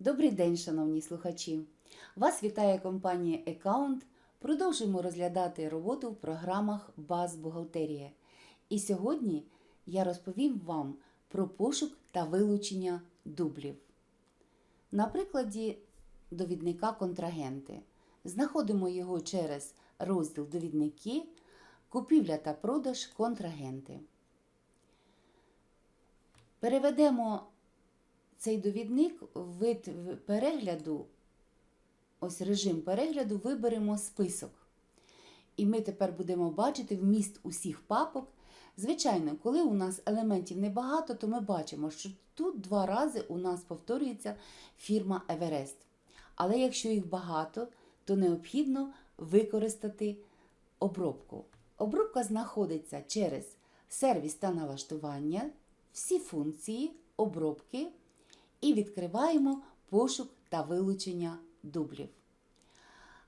Добрий день, шановні слухачі! Вас вітає компанія Account. Продовжуємо розглядати роботу в програмах Баз Бухгалтерія. І сьогодні я розповім вам про пошук та вилучення дублів. На прикладі довідника контрагенти. Знаходимо його через розділ Довідники, купівля та продаж контрагенти. Переведемо цей довідник вид перегляду, ось режим перегляду, виберемо список. І ми тепер будемо бачити вміст усіх папок. Звичайно, коли у нас елементів небагато, то ми бачимо, що тут два рази у нас повторюється фірма Еверест. Але якщо їх багато, то необхідно використати обробку. Обробка знаходиться через сервіс та налаштування, всі функції, обробки і відкриваємо пошук та вилучення дублів.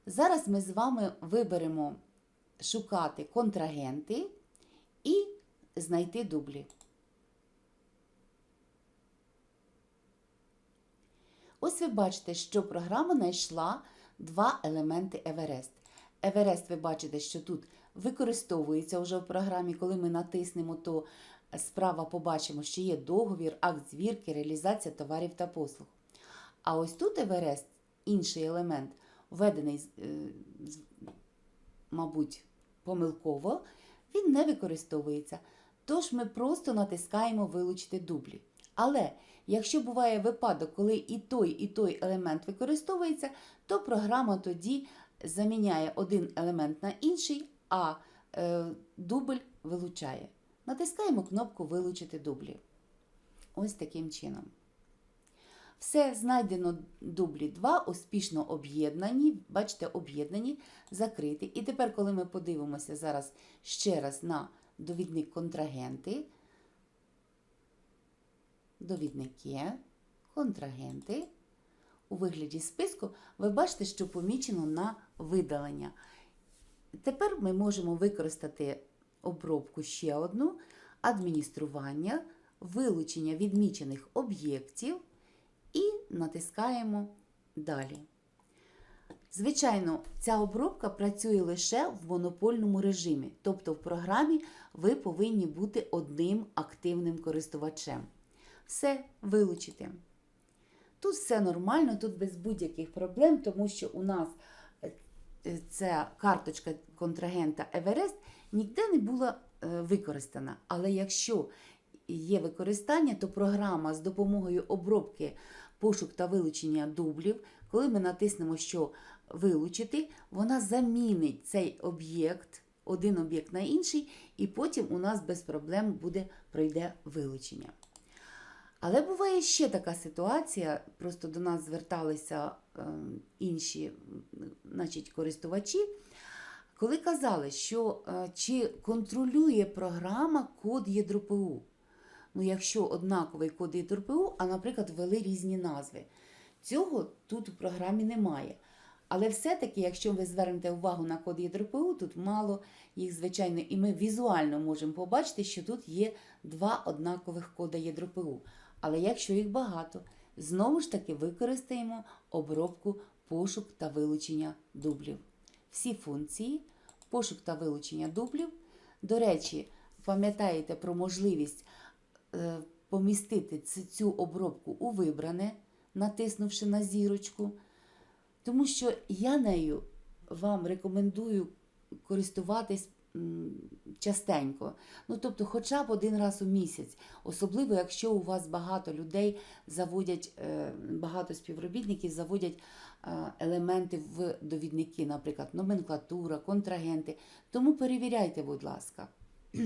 Зараз ми з вами виберемо шукати контрагенти і знайти дублі. Ось ви бачите, що програма знайшла два елементи Еверест. Еверест, ви бачите, що тут використовується вже в програмі. Коли ми натиснемо, то справа побачимо, що є договір, акт звірки, реалізація товарів та послуг. А ось тут Еверест, інший елемент, введений, е, мабуть, помилково, він не використовується. Тож ми просто натискаємо вилучити дублі. Але якщо буває випадок, коли і той, і той елемент використовується, то програма тоді заміняє один елемент на інший, а е, дубль вилучає. Натискаємо кнопку Вилучити дублі. Ось таким чином. Все знайдено дублі 2, успішно об'єднані. Бачите, об'єднані, закриті. І тепер, коли ми подивимося зараз ще раз на довідник контрагенти, довідники, контрагенти, у вигляді списку, ви бачите, що помічено на видалення. Тепер ми можемо використати обробку ще одну: адміністрування, вилучення відмічених об'єктів і натискаємо далі. Звичайно, ця обробка працює лише в монопольному режимі, тобто в програмі ви повинні бути одним активним користувачем. Все вилучити. Тут все нормально, тут без будь-яких проблем, тому що у нас е, ця карточка контрагента Еверест ніде не була е, використана. Але якщо є використання, то програма з допомогою обробки пошук та вилучення дублів, коли ми натиснемо, що вилучити, вона замінить цей об'єкт, один об'єкт на інший, і потім у нас без проблем буде пройде вилучення. Але буває ще така ситуація, просто до нас зверталися е, інші значить, користувачі, коли казали, що е, чи контролює програма код ЄДРПУ. Ну, якщо однаковий код ЄДРПУ, а, наприклад, ввели різні назви. Цього тут у програмі немає. Але все-таки, якщо ви звернете увагу на код ЄДРПУ, тут мало їх, звичайно, і ми візуально можемо побачити, що тут є два однакових кода ЄДРПУ. Але якщо їх багато, знову ж таки використаємо обробку пошук та вилучення дублів. Всі функції, пошук та вилучення дублів. До речі, пам'ятаєте про можливість е, помістити цю обробку у вибране, натиснувши на зірочку. Тому що я нею вам рекомендую користуватись частенько. Ну, тобто, хоча б один раз у місяць, особливо якщо у вас багато людей заводять, е, багато співробітників заводять е, елементи в довідники, наприклад, номенклатура, контрагенти. Тому перевіряйте, будь ласка.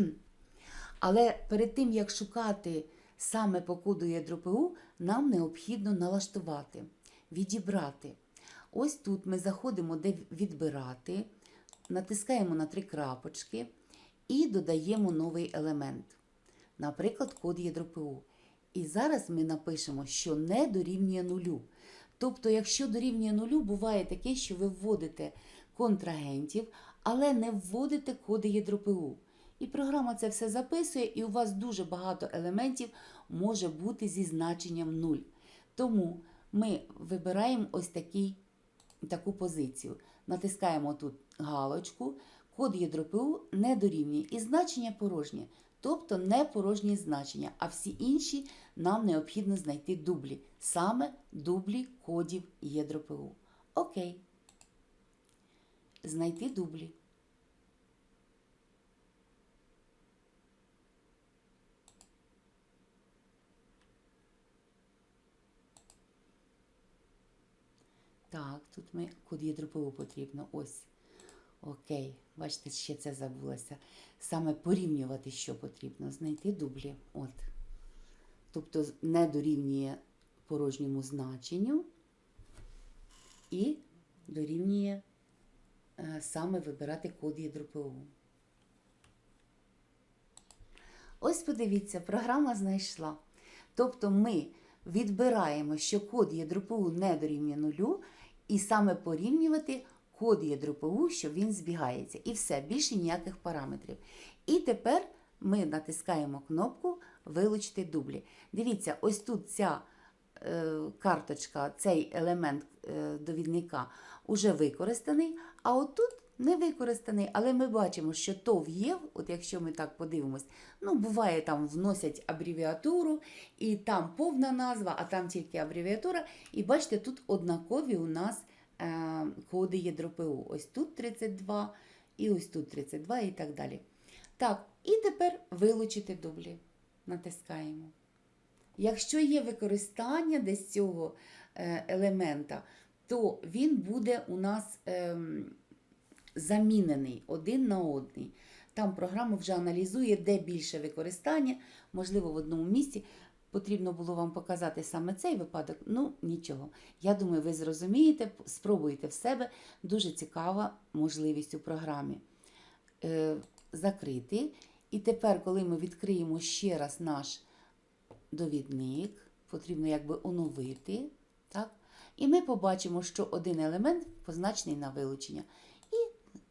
Але перед тим, як шукати саме по коду ЄДРПУ, нам необхідно налаштувати, відібрати. Ось тут ми заходимо, де відбирати, натискаємо на три крапочки і додаємо новий елемент. Наприклад, код ЄДРПУ. І зараз ми напишемо, що не дорівнює нулю. Тобто, якщо дорівнює нулю, буває таке, що ви вводите контрагентів, але не вводите коди ЄДРПУ. І програма це все записує, і у вас дуже багато елементів може бути зі значенням 0. Тому ми вибираємо ось такий, таку позицію. Натискаємо тут галочку, код ЄДРПУ не дорівнює і значення порожнє. Тобто не порожні значення, а всі інші нам необхідно знайти дублі. Саме дублі кодів ЄДРПУ. Окей. Знайти дублі. Так, тут ми код ЄДРПУ потрібно. Ось. Окей. Бачите, ще це забулося. Саме порівнювати, що потрібно. Знайти дублі. От. Тобто не дорівнює порожньому значенню і дорівнює е, саме вибирати код ЄДРПУ. Ось подивіться, програма знайшла. Тобто ми відбираємо, що код ЄДРПУ не дорівнює нулю, і саме порівнювати код ЄДРПУ, що він збігається. І все, більше ніяких параметрів. І тепер ми натискаємо кнопку Вилучити дублі. Дивіться, ось тут ця е, карточка, цей елемент е, довідника уже використаний, а отут не використаний, але ми бачимо, що ТОВ є, от якщо ми так подивимось, ну, буває, там вносять абревіатуру, і там повна назва, а там тільки абревіатура. І бачите, тут однакові у нас е, коди ЄДРПУ. Ось тут 32, і ось тут 32 і так далі. Так, і тепер вилучити дублі. Натискаємо. Якщо є використання десь цього е, елемента, то він буде у нас ем, замінений один на один. Там програма вже аналізує, де більше використання, можливо, в одному місці. Потрібно було вам показати саме цей випадок. Ну, нічого. Я думаю, ви зрозумієте, спробуйте в себе. Дуже цікава можливість у програмі. Е, закрити. І тепер, коли ми відкриємо ще раз наш довідник, потрібно якби оновити. Так? І ми побачимо, що один елемент позначений на вилучення.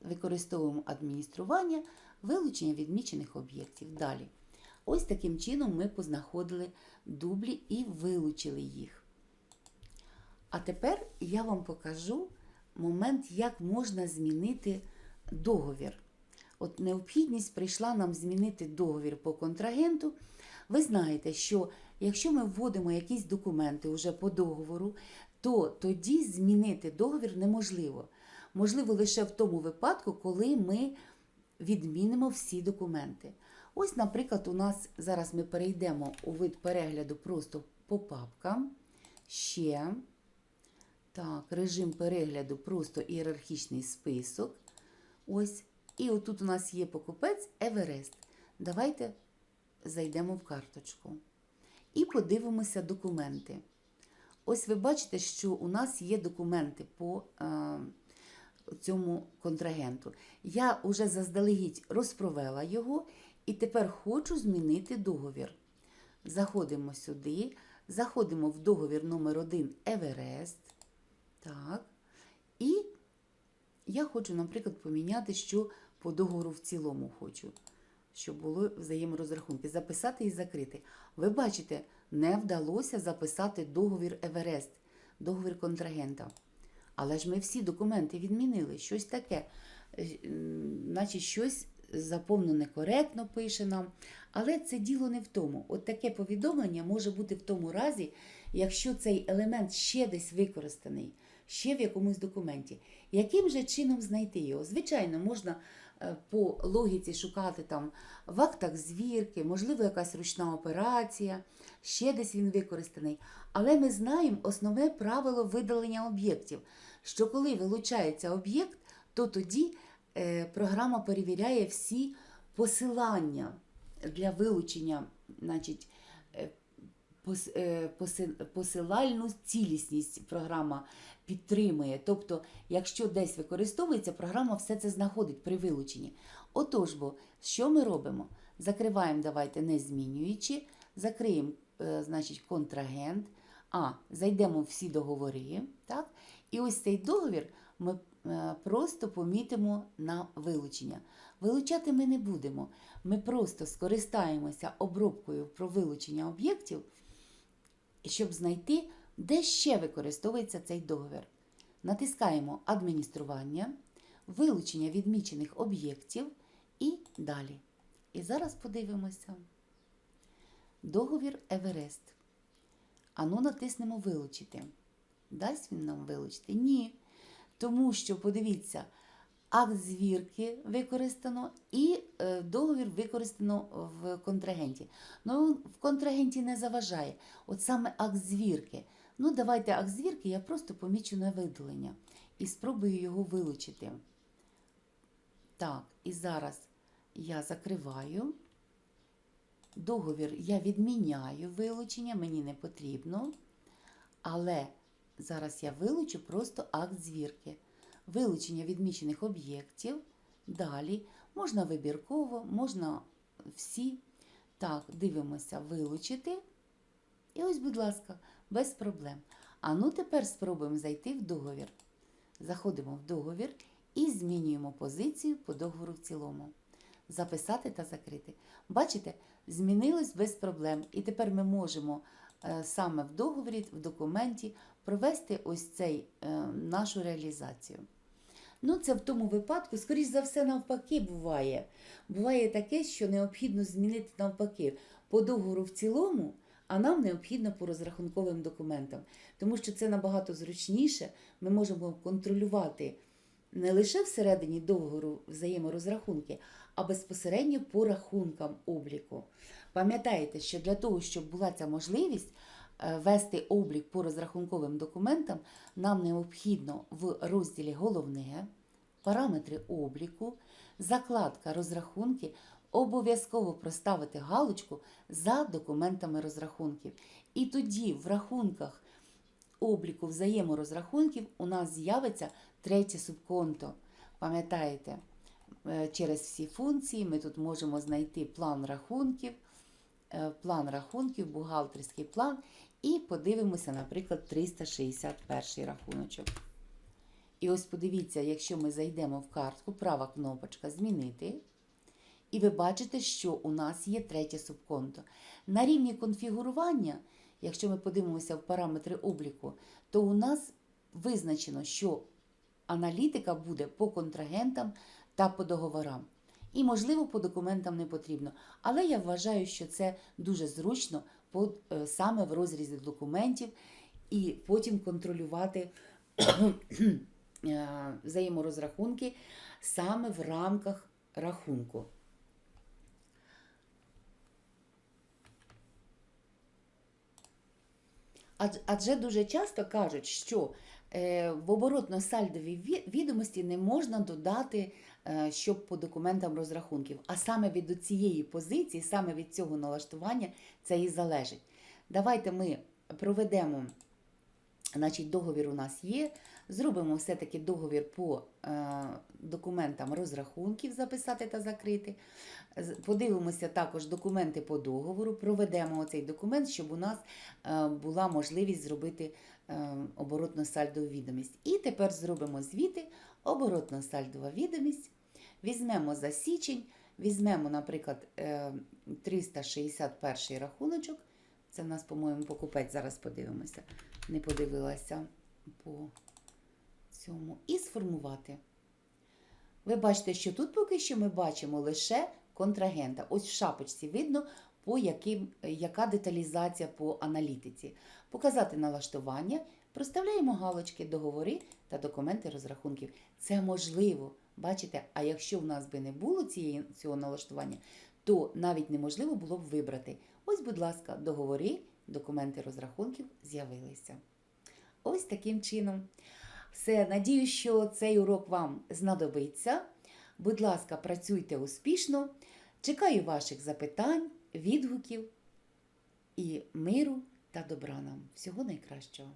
Використовуємо адміністрування, вилучення відмічених об'єктів. Далі. Ось таким чином ми познаходили дублі і вилучили їх. А тепер я вам покажу момент, як можна змінити договір. От необхідність прийшла нам змінити договір по контрагенту. Ви знаєте, що якщо ми вводимо якісь документи вже по договору, то тоді змінити договір неможливо. Можливо, лише в тому випадку, коли ми відмінимо всі документи. Ось, наприклад, у нас зараз ми перейдемо у вид перегляду просто по папкам. Ще. Так, режим перегляду просто ієрархічний список. Ось. І отут у нас є покупець Еверест. Давайте зайдемо в карточку. І подивимося документи. Ось ви бачите, що у нас є документи по е, цьому контрагенту. Я вже заздалегідь розпровела його і тепер хочу змінити договір. Заходимо сюди, заходимо в договір номер 1 Еверест. Так. І я хочу, наприклад, поміняти, що по договору в цілому хочу, щоб були взаєморозрахунки. Записати і закрити. Ви бачите, не вдалося записати договір Еверест, договір контрагента. Але ж ми всі документи відмінили, щось таке, наче щось заповнено некоректно пише нам. Але це діло не в тому. От таке повідомлення може бути в тому разі, якщо цей елемент ще десь використаний, ще в якомусь документі. Яким же чином знайти його? Звичайно, можна по логіці шукати там в актах звірки, можливо, якась ручна операція, ще десь він використаний. Але ми знаємо основне правило видалення об'єктів, що коли вилучається об'єкт, то тоді е, програма перевіряє всі посилання для вилучення, значить, посилальну цілісність програма підтримує. Тобто, якщо десь використовується, програма все це знаходить при вилученні. Отож, бо, що ми робимо? Закриваємо, давайте, не змінюючи, закриємо, е, значить, контрагент, а зайдемо в всі договори. так? І ось цей договір ми е, просто помітимо на вилучення. Вилучати ми не будемо. Ми просто скористаємося обробкою про вилучення об'єктів, щоб знайти Де ще використовується цей договір? Натискаємо Адміністрування, вилучення відмічених об'єктів і далі. І зараз подивимося. Договір Еверест. Ану натиснемо Вилучити. Дасть він нам вилучити? Ні. Тому що, подивіться, акт звірки використано і е, договір використано в контрагенті. Ну, в контрагенті не заважає. От саме акт звірки. Ну, давайте акт звірки я просто помічу на видалення і спробую його вилучити. Так, і зараз я закриваю. Договір я відміняю вилучення, мені не потрібно. Але зараз я вилучу просто акт звірки. Вилучення відмічених об'єктів. Далі можна вибірково, можна всі. Так, дивимося, вилучити. І ось, будь ласка, без проблем. А ну тепер спробуємо зайти в договір. Заходимо в договір і змінюємо позицію по договору в цілому. Записати та закрити. Бачите, змінилось без проблем. І тепер ми можемо е, саме в договорі, в документі провести ось цей е, нашу реалізацію. Ну, це в тому випадку, скоріш за все, навпаки, буває. Буває таке, що необхідно змінити навпаки по договору в цілому, а нам необхідно по розрахунковим документам. Тому що це набагато зручніше. Ми можемо контролювати не лише всередині договору взаєморозрахунки, а безпосередньо по рахункам обліку. Пам'ятаєте, що для того, щоб була ця можливість вести облік по розрахунковим документам, нам необхідно в розділі Головне, параметри обліку, закладка розрахунки, обов'язково проставити галочку за документами розрахунків. І тоді в рахунках обліку взаєморозрахунків у нас з'явиться третє субконто. Пам'ятаєте, е, через всі функції ми тут можемо знайти план рахунків, е, план рахунків, бухгалтерський план, і подивимося, наприклад, 361 рахуночок. І ось подивіться, якщо ми зайдемо в картку, права кнопочка Змінити. І ви бачите, що у нас є третє субконто. На рівні конфігурування, якщо ми подивимося в параметри обліку, то у нас визначено, що аналітика буде по контрагентам та по договорам. І, можливо, по документам не потрібно. Але я вважаю, що це дуже зручно е, саме в розрізі документів і потім контролювати е, взаєморозрахунки саме в рамках рахунку. Адже дуже часто кажуть, що е, в оборотно-сальдові відомості не можна додати, щоб по документам розрахунків. А саме від цієї позиції, саме від цього налаштування це і залежить. Давайте ми проведемо, значить, договір у нас є. Зробимо все-таки договір по е, документам розрахунків записати та закрити. Подивимося також документи по договору, проведемо цей документ, щоб у нас е, була можливість зробити е, оборотно-сальдову відомість. І тепер зробимо звіти, оборотно-сальдова відомість. Візьмемо за січень, візьмемо, наприклад, е, 361 рахуночок. Це в нас, по-моєму, покупець. Зараз подивимося. Не подивилася по цьому. І сформувати. Ви бачите, що тут поки що ми бачимо лише контрагента. Ось в шапочці видно, по яким, яка деталізація по аналітиці. Показати налаштування, проставляємо галочки, договори та документи розрахунків. Це можливо. Бачите, а якщо в нас би не було цієї, цього налаштування, то навіть неможливо було б вибрати. Ось, будь ласка, договори, документи розрахунків з'явилися. Ось таким чином. Все, надію, що цей урок вам знадобиться. Будь ласка, працюйте успішно. Чекаю ваших запитань, відгуків і миру та добра нам. Всього найкращого.